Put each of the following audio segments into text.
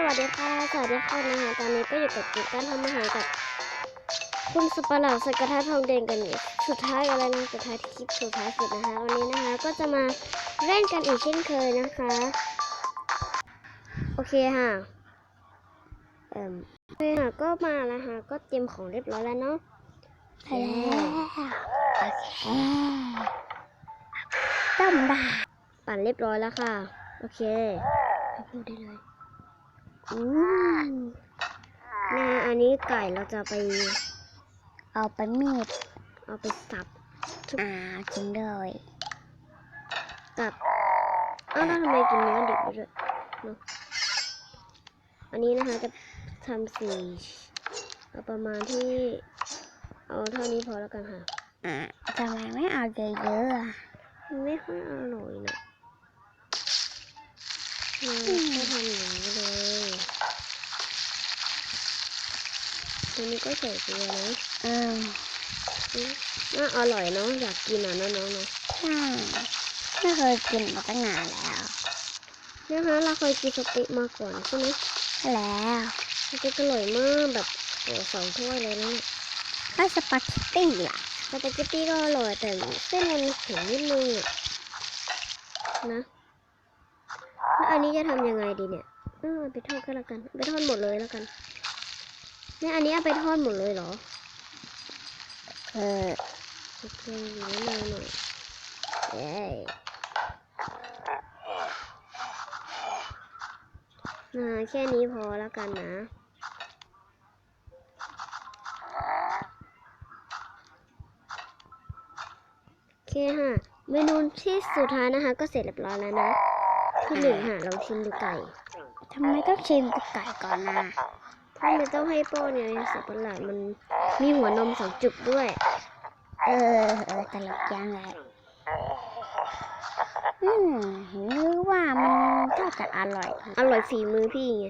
สวัสดีค่ะ สวัสดีค่ะนะคะตอนนี้ก็อยู่กับกิจการทำอาหารกับ คุณสุปเหล่าใส่กระทะทองแดงกันอีกสุดท้ายอะไรนะสุดท้ายที่คลิปสุดท้ายสุดนะคะวันนี้นะคะก็จะมาเล่นกันอีกเช่นเคยนะคะ โอเคค่ะเอ่มโอเคค่ะก็มาแล้วค่ะก็เตรียมของเรียบร้อยแล้วเนาะใช่แล้วโอเคต้มบาปั่นเรียบร้อยแล้วค่ะ โอเคพูดได้เลย อืมนะคะอันนี้ไก่เราจะไป เอาไปมีด เอาไปสับอ่ากินเลยกับอ้าวแล้วทำไมกินเนื้อดิบไปด้วยเนอะอันนี้นะคะจะทำสีเอาประมาณที่ เอาเท่านี้พอแล้วกันค่ะอ่าทำไมไม่เอาเยอะๆอะมันไม่ค่อยอร่อยนะ เราก็ทำอย่างนี้เลยอันนี้ก็ใส่เกลือนะอืมอืมน่าอร่อยเนาะอยากกินอะน้องๆเนาะใช่ไม่เคยกินมาตั้งนานแล้วนะคะเราเคยกินสเต็กมาก่อนใช่ไหมแล้วสเต็กอร่อยมากแบบโอ้สองถ้วยเลยนะเนี่ยก็สปาเกตตี้ล่ะสปาเกตตี้ก็อร่อยแต่เส้นมันแข็งนิดนึงอะนะแล้ว อันนี้จะทำยังไงดีเนี่ยเออไปทอดก็แล้วกัน ไปทอดหมดเลยแล้วกันเนี่ยอันนี้เอาไปทอดหมดเลยเหรอ เออโอเคอยู่นิดนึงหน่อยเย้อ่าแค่นี้พอแล้วกันนะ โอเคค่ะเมนูที่สุดท้ายนะคะ ก็เสร็จเรียบร้อยแล้วนะ ที่หนึ่งค่ะลองชิมดูไก่ทำไมต้องชิมกับไก่ก่อนนะถ้าไม่ต้องให้ป้อนเนี่ยสับประหลาดมันมีหัวนมสองจุกด้วย เออเออตลกยังไงอืมนึกว่ามันก็จะอร่อย อร่อยฝีมือพี่ไง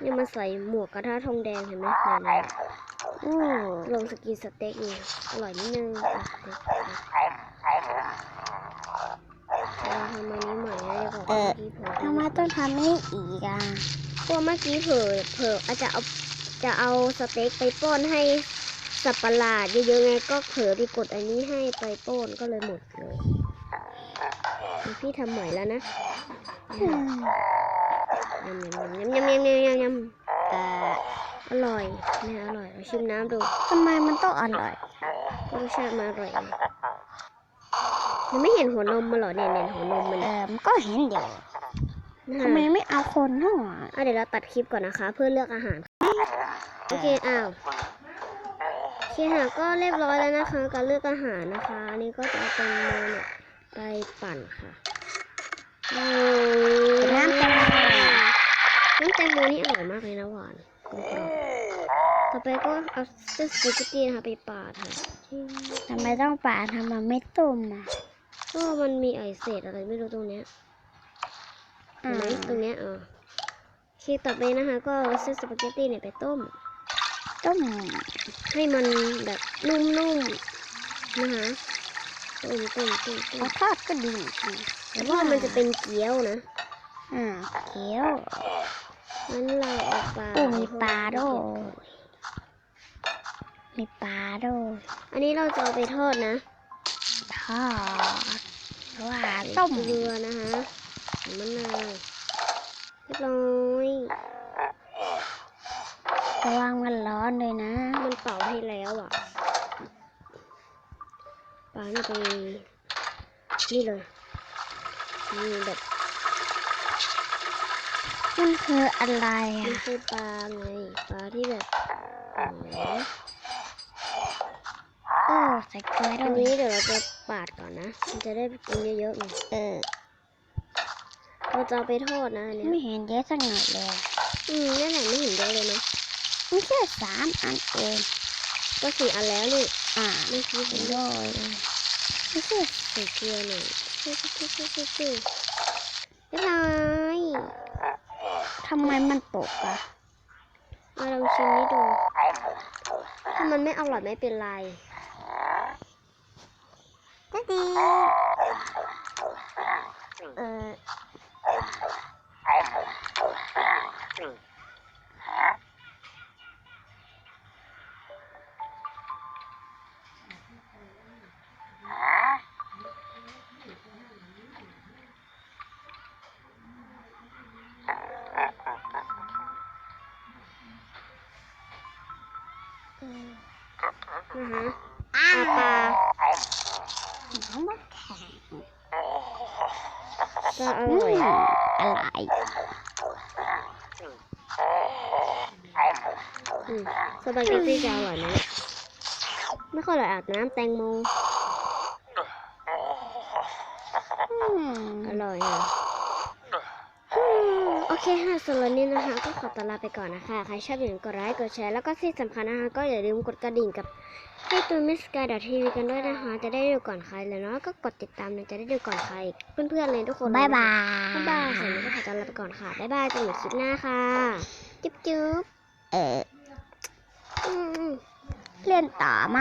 เนี่ยมาใส่หมวกกระทะทองแดงเห็นไหมไหนอู้ๆลงสกินสเต็กนี่อร่อยนิดนึงอะเราทำอันนี้ใหม่นะจะบอ กว่าเมื่อกี้เผลอทำไมต้องทำนี่อีกอะพวกเมื่อกี้เผลอเผลออาจจะเอาจะเอาสเต็กไปป้อนให้สับประหลาดเยอะๆไงก็เผลอไปกดอันนี้ให้ไปป้อนก็เลยหมดเลยเดี๋ยวพี่ทำใหม่แล้วนะอืมยำยำยำยำยำยำยำยำเอ่ออร่อยเนี่ยอร่อยเอาชิมน้ำดูทำไมมันต้องอร่อยรสชาติมันอร่อย ไงยังไม่เห็นหัวนมมาเหรอเนี่ยเนี่ยหัวนมมันเอเนี่ยอมันก็เห็นอยู่นะทำไมไม่เอาคนหัวอะเดี๋ยวเราตัดคลิปก่อนนะคะ เพื่อเลือกอาหาร โอเคอ้าวโอเคค่ะก็เรียบร้อยแล้วนะคะ การเลือกอาหารนะคะ อันนี้ก็จะเอาแตงโมเนี่ยไปปั่นค่ะโอ้ยน้ำแตงโมน้ำแตงโมนี่อร่อยมากเลยนะหวานกรอบๆต่อไปก็เอาเส้นสปาเกตตี้นะคะไปปาดค่ะทำไมต้องป่าทำไมไม่ต้มอะ ก็มันมีไอเศษอะไรไม่รู้ตรงเนี้ยเห็นไหมตรงเนี้ยอ่าโอเคต่อไปนะคะก็เอาเส้นสปาเกตตี้เนี่ยไปต้ม ต้ม ให้มันแบบนุ่มๆนะคะต้มต้มต้มต้เอามทอดก็ดีจริงแต่ว่ามันจะเป็นเกี๊ยวนะอ่าเคี้ยวงั้นเราเอาปลาโอ้มีปลาด้วยมีปลาด้วยอันนี้เราจะเอาไปทอดนะ ทอด ว่าต้มเกลือนะคะมะนาวเรียบร้อยระวังมันร้อนเลยนะ มันเป่าให้แล้วอะปลานี่ไปนี่เลยนี่แบบมันคืออะไรมันอะคือปลาไงปลาที่แบบอ๋อ โอ้ใส่เกลืออันด้วนี้ยเดี๋ยวเราจะปาดก่อนนะ มันจะได้กินเยอะๆไงเออเราจะเอาไปทอดนะอันเนี้ยไม่เห็นเยอะสักหน่อยเลยอืมนั่นแหละไม่เห็นเยอะเลยเนาะมันแค่สามอันเองก็สี่อันแล้วนี่อ่าไม่คิดเห็นโดด้วยยไม่ใช่ใส่เกลือหน่อยชูชูชูชูชูชูเรียบร้อยทำไมมันตกอะเอาลองชิมนี่ดูถ้ามันไม่อร่อยไม่เป็นไร Daddy. Uh. Mm-hmm. Ah. น้ำมันแข็งจะออืร่อยมอะไรอืมสปาเกตตี้จะอร่อยไหมไม่ค่อยอร่อยอาบน้ำแตงโมอืมอร่อยอะ เคค่ะสำหรับนี้นะคะก็ขอตัวลาไปก่อนนะคะ ใครชอบอย่าลืมกดไลค์กดแชร์แล้วก็ที่สำคัญนะคะ ก็อย่าลืมกดกระดิ่งกับให้ตัวมิสกายดอททีวีกันด้วยนะคะ จะได้ดูก่อนใครเลยเนาะก็กดติดตามเลยจะได้ดูก่อนใคร เพื่อนๆเลยทุกคนบายบายบ๊ายบายสำหรับนี้ก็ขอตัวลาไปก่อนค่ะบ๊ายบายเจอกันใหม่คลิปหน้าค่ะจุ๊บจุ๊บเอออืมเล่นต่อไหม